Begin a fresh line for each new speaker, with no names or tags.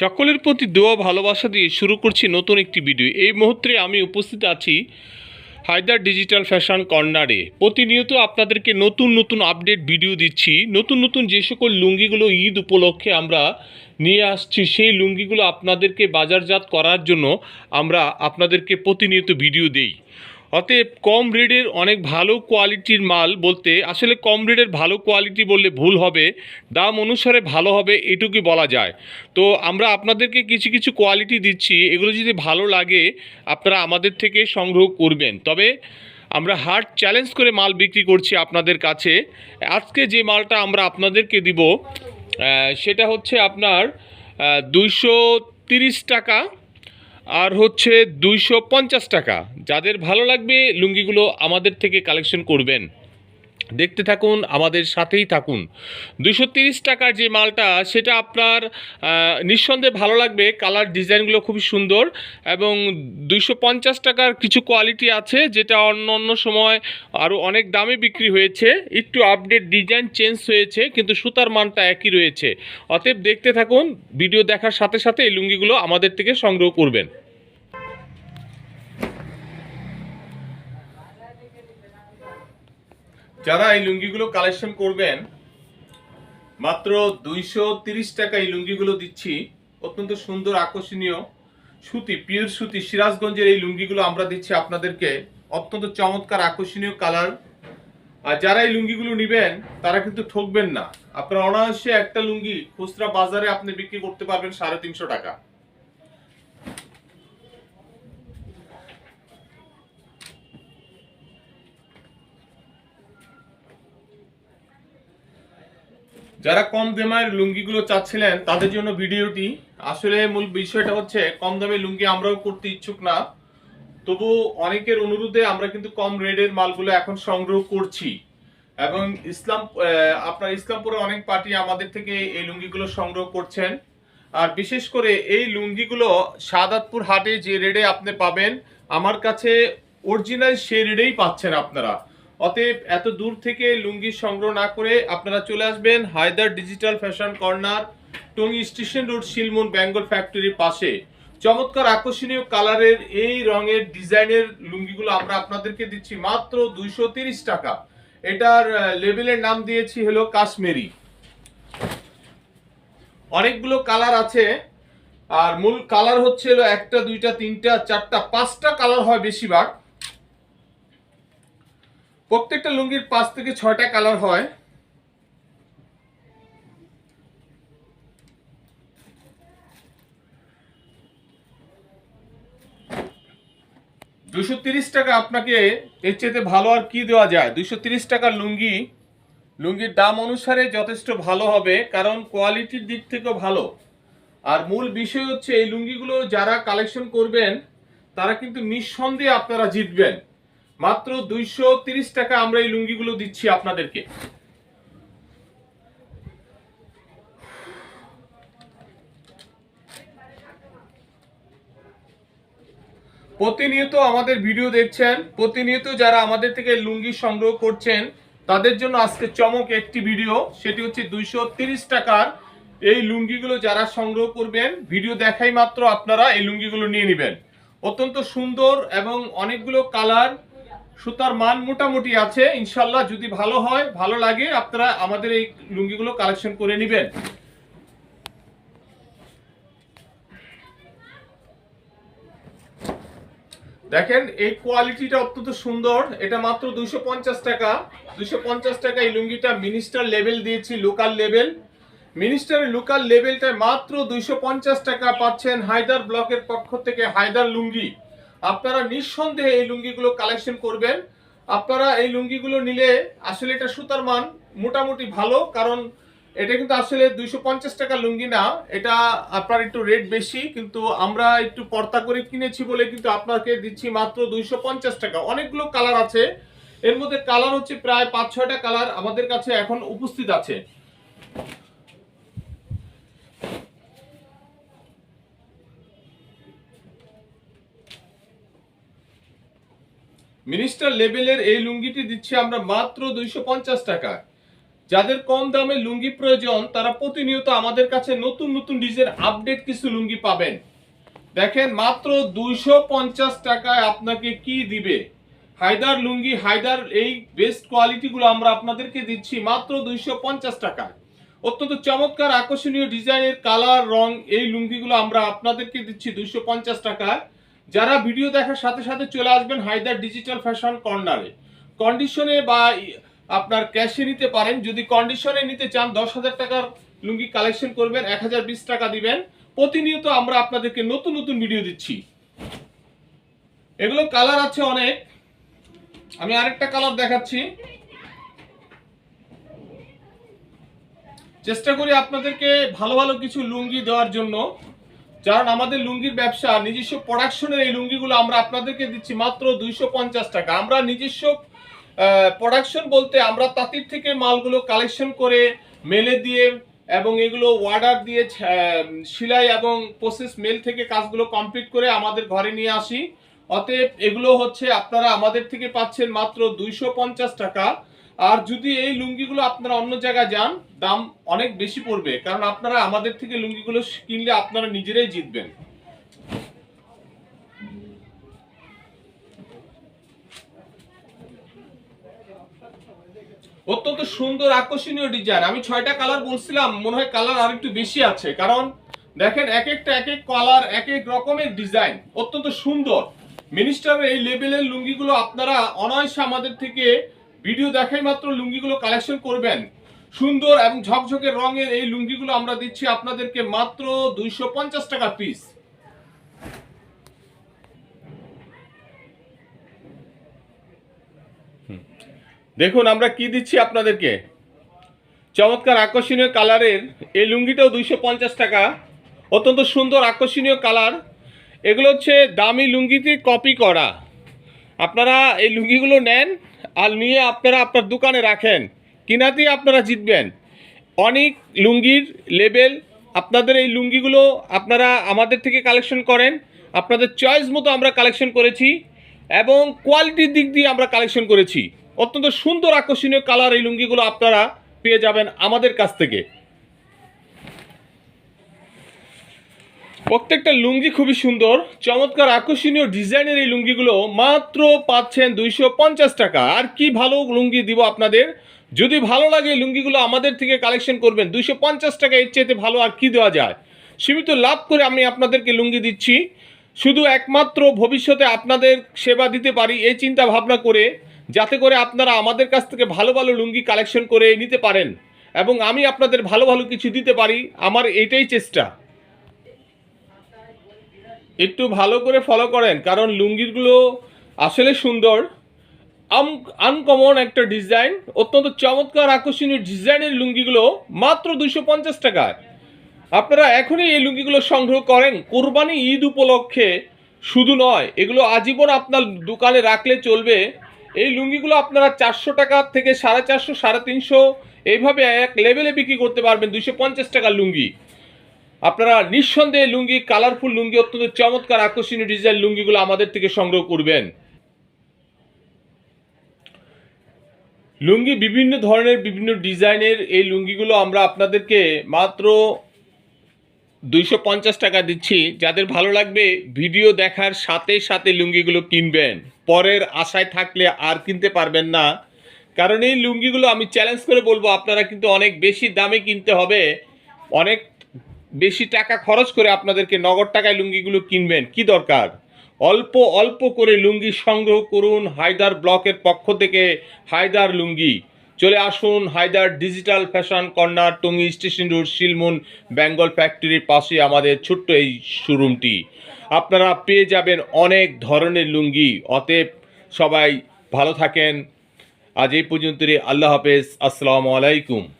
সকলের প্রতি দোয়া, ভালোবাসা দিয়ে শুরু করছি নতুন একটি ভিডিও এই মুহূর্তে আমি উপস্থিত আছি হায়দার ডিজিটাল ফ্যাশন কর্নারে প্রতিনিয়ত আপনাদেরকে নতুন নতুন আপডেট ভিডিও দিচ্ছি। নতুন নতুন যে সকল লুঙ্গিগুলো ঈদ উপলক্ষে আমরা নিয়ে আসছি, সেই লুঙ্গিগুলো আপনাদেরকে বাজারজাত করার জন্য আমরা আপনাদেরকে প্রতিনিয়ত ভিডিও দেই। অতএব কম রেডের অনেক ভালো কোয়ালিটির মাল বলতে আসলে কম রেডের ভালো কোয়ালিটি বললে ভুল হবে, দাম অনুসারে ভালো হবে এটুকুই বলা যায়। তো আমরা আপনাদেরকে কিছু কিছু কোয়ালিটি দিচ্ছি, এগুলো যদি ভালো লাগে আপনারা আমাদের থেকে সংগ্রহ করবেন। তবে আমরা হার্ড চ্যালেঞ্জ করে মাল বিক্রি করছি আপনাদের কাছে। আজকে যে মালটা আমরা আপনাদেরকে দিব সেটা হচ্ছে আপনার দুইশো তিরিশ টাকা আর হচ্ছে দুইশো পঞ্চাশ টাকা। যাদের ভালো লাগবে লুঙ্গিগুলো আমাদের থেকে কালেকশন করবেন। দেখতে থাকুন, আমাদের সাথেই থাকুন। দুশো তিরিশ টাকার যে মালটা, সেটা আপনার নিঃসন্দেহে ভালো লাগবে। কালার ডিজাইনগুলো খুবই সুন্দর এবং দুইশো পঞ্চাশ টাকার কিছু কোয়ালিটি আছে, যেটা অন্য অন্য সময় আরও অনেক দামে বিক্রি হয়েছে। একটু আপডেট ডিজাইন চেঞ্জ হয়েছে, কিন্তু সুতার মানটা একই রয়েছে। অতএব দেখতে থাকুন ভিডিও দেখার সাথে সাথে এই লুঙ্গিগুলো আমাদের থেকে সংগ্রহ করবেন। যারা এই লুঙ্গিগুলো কালেকশন করবেন, মাত্র দুইশো তিরিশ টাকা এই লুঙ্গিগুলো দিচ্ছি। অত্যন্ত সুন্দর, আকর্ষণীয় সুতি পিওর সুতি, সিরাজগঞ্জের এই লুঙ্গিগুলো আমরা দিচ্ছি আপনাদেরকে। অত্যন্ত চমৎকার, আকর্ষণীয় কালার আর যারা এই লুঙ্গিগুলো নেবেন, তারা কিন্তু ঠকবেন না। আপনার অনায়াসে একটা লুঙ্গি খুচরা বাজারে আপনি বিক্রি করতে পারবেন সাড়ে তিনশো টাকা। যারা কম দামের লুঙ্গিগুলো চাচ্ছিলেন, তাদের জন্য ভিডিওটি আসলে মূল বিষয়টা হচ্ছে, কম দামে লুঙ্গি আমরাও করতে ইচ্ছুক না। তবু অনেকের অনুরোধে আমরা কিন্তু কম রেটের মালগুলো এখন সংগ্রহ করছি। এবং ইসলাম আপনার ইসলামপুরে অনেক পার্টি আমাদের থেকে এই লুঙ্গিগুলো সংগ্রহ করছেন। আর বিশেষ করে এই লুঙ্গিগুলো সাদাতপুর হাটে যে রেডে আপনি পাবেন, আমার কাছে অরিজিনাল সেই রেডেই পাচ্ছেন আপনারা। অতএব এত দূর থেকে লুঙ্গি সংগ্রহ না করে আপনারা চলে আসবেন Haider digital fashion corner, Tongi station road Shilmun Bengal ফ্যাক্টরির পাশে। চমৎকার আকর্ষণীয় কালারের এই রঙের ডিজাইনের লুঙ্গিগুলো আমরা আপনাদেরকে দিচ্ছি মাত্র দুইশো টাকা। এটার লেবেলের নাম দিয়েছি হলো কাশ্মীরি। অনেকগুলো কালার আছে, আর মূল কালার হচ্ছে একটা, দুইটা, তিনটা, চারটা, পাঁচটা কালার হয় বেশিরভাগ। প্রত্যেকটা লুঙ্গির পাঁচ থেকে ছয়টা কালার হয়। দুশো তিরিশ টাকা আপনাকে এর চেয়ে ভালো আর কি দেওয়া যায়? দুশো তিরিশ টাকার লুঙ্গি, লুঙ্গির দাম অনুসারে যথেষ্ট ভালো হবে, কারণ কোয়ালিটির দিক থেকেও ভালো। আর মূল বিষয় হচ্ছে এই লুঙ্গিগুলো যারা কালেকশন করবেন, তারা কিন্তু নিঃসন্দেহে আপনারা জিতবেন। মাত্র দুইশো টাকা আমরা এই লুঙ্গিগুলো দিচ্ছি আপনাদেরকে। প্রতিনিয়ত আমাদের ভিডিও দেখছেন, প্রতিনিয়ত যারা আমাদের থেকে লুঙ্গি সংগ্রহ করছেন, তাদের জন্য আজকে চমক একটি ভিডিও, সেটি হচ্ছে দুইশো টাকার এই লুঙ্গিগুলো যারা সংগ্রহ করবেন, ভিডিও দেখাই মাত্র আপনারা এই লুঙ্গিগুলো নিয়ে নেবেন। অত্যন্ত সুন্দর এবং অনেকগুলো কালার সুতার মান মোটামুটি আছে, ইনশাল্লাহ যদি ভালো হয়, ভালো লাগে, আপনারা আমাদের এই লুঙ্গিগুলো কালেকশন করে নেবেন। দেখেন, এই কোয়ালিটিটা অত্যন্ত সুন্দর। এটা মাত্র দুইশো পঞ্চাশ টাকা। দুইশো পঞ্চাশ টাকা এই লুঙ্গিটা মিনিস্টার লেভেল দিয়েছি লোকাল লেভেল মিনিস্টারের লোকাল লেভেলটায় মাত্র দুইশো পঞ্চাশ টাকা পাচ্ছেন হায়দার ব্লকের পক্ষ থেকে হায়দার লুঙ্গি। আপনারা নিঃসন্দেহে এই লুঙ্গিগুলো কালেকশন করবেন। আপনারা এই লুঙ্গিগুলো নিলে আসলে এটা সুতার মান মোটামুটি ভালো, কারণ এটা কিন্তু আসলে দুইশো পঞ্চাশ টাকা লুঙ্গি না। এটা আপনার একটু রেট বেশি, কিন্তু আমরা একটু পর্তা করে কিনেছি বলে কিন্তু আপনাকে দিচ্ছি মাত্র দুইশো পঞ্চাশ টাকা। অনেকগুলো কালার আছে। এর মধ্যে কালার হচ্ছে প্রায় পাঁচ ছয়টা কালার আমাদের কাছে এখন উপস্থিত আছে। মিনিস্টার লেভেলের এই লুঙ্গিটি দিচ্ছি আমরা মাত্র দুইশো পঞ্চাশ টাকা যাদের কম দামে লুঙ্গি প্রয়োজন, তারা প্রতিনিয়ত আমাদের কাছে নতুন নতুন ডিজাইন আপডেট কিছু লুঙ্গি পাবেন। দেখেন, মাত্র দুইশো পঞ্চাশ টাকায় আপনাকে কি দিবে? হায়দার লুঙ্গি, হায়দার এই বেস্ট কোয়ালিটিগুলো আমরা আপনাদেরকে দিচ্ছি মাত্র দুইশো পঞ্চাশ অত্যন্ত চমৎকার আকর্ষণীয় ডিজাইনের কালার, রং এই লুঙ্গিগুলো আমরা আপনাদেরকে দিচ্ছি দুইশো পঞ্চাশ টাকায়। যারা ভিডিও দেখার সাথে সাথে চলে আসবেন হায়দার ডিজিটাল ফ্যাশন কর্নারে। কন্ডিশনে বা আপনার ক্যাশে নিতে পারেন। যদি কন্ডিশনে নিতে চান, দশ হাজার টাকার লুঙ্গি কালেকশন করবেন, এক হাজার বিশ টাকা দিবেন। প্রতিনিয়ত আমরা আপনাদেরকে নতুন নতুন ভিডিও দিচ্ছি। এগুলো কালার আছে অনেক। আমি আরেকটা কালার দেখাচ্ছি। চেষ্টা করি আপনাদেরকে ভালো ভালো কিছু লুঙ্গি দেওয়ার জন্য। কারণ আমাদের লুঙ্গির ব্যবসা, নিজস্ব প্রোডাকশনের এই লুঙ্গিগুলো আমরা আপনাদেরকে দিচ্ছি মাত্র দুইশো পঞ্চাশ টাকা। আমরা নিজস্ব প্রোডাকশন বলতে আমরা তাঁতির থেকে মালগুলো কালেকশন করে মেলে দিয়ে এবং এগুলো অর্ডার দিয়ে সেলাই এবং প্রসেস মেল থেকে কাজগুলো কমপ্লিট করে আমাদের ঘরে নিয়ে আসি। অতএব এগুলো হচ্ছে আপনারা আমাদের থেকে পাচ্ছেন মাত্র দুইশো পঞ্চাশ টাকা। আর যদি এই লুঙ্গিগুলো আপনারা অন্য জায়গায় যান, দাম অনেক বেশি পড়বে। কারণ আপনারা আমাদের থেকে লুঙ্গিগুলো কিনলে আপনারা নিজেরাই জিতবেন। অত্যন্ত সুন্দর, আকর্ষণীয় ডিজাইন আমি ছয়টা কালার বলছিলাম, মনে হয় কালার আর একটু বেশি আছে। কারণ দেখেন, এক একটা, এক এক কালার এক এক রকমের ডিজাইন অত্যন্ত সুন্দর। মিনিস্টারের এই লেভেলের লুঙ্গিগুলো আপনারা অনায়াসে আমাদের থেকে ভিডিও দেখাই মাত্র লুঙ্গিগুলো কালেকশন করবেন। সুন্দর এবং ঝকঝকে রঙের এই লুঙ্গিগুলো আমরা দিচ্ছি আপনাদেরকে মাত্র দুইশো পঞ্চাশ টাকা পিস দেখুন, আমরা কি দিচ্ছি আপনাদেরকে? চমৎকার আকর্ষণীয় কালারের এই লুঙ্গিটাও দুইশো পঞ্চাশ টাকা। অত্যন্ত সুন্দর আকর্ষণীয় কালার। এগুলো হচ্ছে দামি লুঙ্গিতে কপি করা। আপনারা এই লুঙ্গিগুলো নেন আর নিয়ে আপনারা আপনার দোকানে রাখেন। কিনাতেই আপনারা জিতবেন। অনেক লুঙ্গির লেবেল আপনাদের এই লুঙ্গিগুলো আপনারা আমাদের থেকে কালেকশন করেন। আপনাদের চয়েস মতো আমরা কালেকশন করেছি এবং কোয়ালিটির দিক দিয়ে আমরা কালেকশন করেছি। অত্যন্ত সুন্দর আকর্ষণীয় কালার এই লুঙ্গিগুলো আপনারা পেয়ে যাবেন আমাদের কাছ থেকে। প্রত্যেকটা লুঙ্গি খুবই সুন্দর, চমৎকার আকর্ষণীয় ডিজাইনের এই লুঙ্গিগুলো মাত্র পাচ্ছেন দুইশো পঞ্চাশ টাকা। আর কি ভালো লুঙ্গি দিব আপনাদের? যদি ভালো লাগে লুঙ্গিগুলো আমাদের থেকে কালেকশন করবেন, দুইশো পঞ্চাশ টাকা এর চাইতে ভালো আর কি দেওয়া যায়? সীমিত লাভ করে আমি আপনাদেরকে লুঙ্গি দিচ্ছি। শুধু একমাত্র ভবিষ্যতে আপনাদের সেবা দিতে পারি এই চিন্তা ভাবনা করে, যাতে করে আপনারা আমাদের কাছ থেকে ভালো ভালো লুঙ্গি কালেকশন করে নিতে পারেন। এবং আমি আপনাদের ভালো ভালো কিছু দিতে পারি, আমার এটাই চেষ্টা। একটু ভালো করে ফলো করেন, কারণ লুঙ্গিগুলো আসলে সুন্দর। আনকমন একটা ডিজাইন অত্যন্ত চমৎকার আকর্ষণীয় ডিজাইনের লুঙ্গিগুলো মাত্র দুশো পঞ্চাশ টাকায়। আপনারা এখনই এই লুঙ্গিগুলো সংগ্রহ করেন, কোরবানি ঈদ উপলক্ষে শুধু নয়, এগুলো আজীবন আপনার দোকানে রাখলে চলবে। এই লুঙ্গিগুলো আপনারা চারশো টাকা থেকে সাড়ে চারশো, সাড়ে তিনশো, এইভাবে এক লেভেলে বিক্রি করতে পারবেন দুশো পঞ্চাশ টাকার লুঙ্গি। আপনারা নিঃসন্দেহে লুঙ্গি, কালারফুল লুঙ্গি, অত্যন্ত চমৎকার আকর্ষণীয় ডিজাইন লুঙ্গিগুলো আমাদের থেকে সংগ্রহ করবেন। লুঙ্গি বিভিন্ন ধরনের, বিভিন্ন ডিজাইনের এই লুঙ্গিগুলো আমরা আপনাদেরকে মাত্র দুইশো পঞ্চাশ টাকা দিচ্ছি। যাদের ভালো লাগবে ভিডিও দেখার সাথে সাথে লুঙ্গিগুলো কিনবেন। পরের আশায় থাকলে আর কিনতে পারবেন না। কারণ এই লুঙ্গিগুলো আমি চ্যালেঞ্জ করে বলব, আপনারা কিন্তু অনেক বেশি দামে কিনতে হবে। অনেক বেশি টাকা খরচ করে আপনাদেরকে নগদ টাকায় লুঙ্গিগুলো কিনবেন। কি দরকার? অল্প অল্প করে লুঙ্গি সংগ্রহ করুন হায়দার ব্লকের পক্ষ থেকে হায়দার লুঙ্গি। চলে আসুন Haider digital fashion corner, Tongi station road Shilmun Bengal ফ্যাক্টরির পাশে আমাদের ছোট্ট এই শোরুমটি। আপনারা পেয়ে যাবেন অনেক ধরনের লুঙ্গি। অতএব সবাই ভালো থাকেন। আজ এই পর্যন্ত আল্লাহ হাফেজ। আসসালামু আলাইকুম।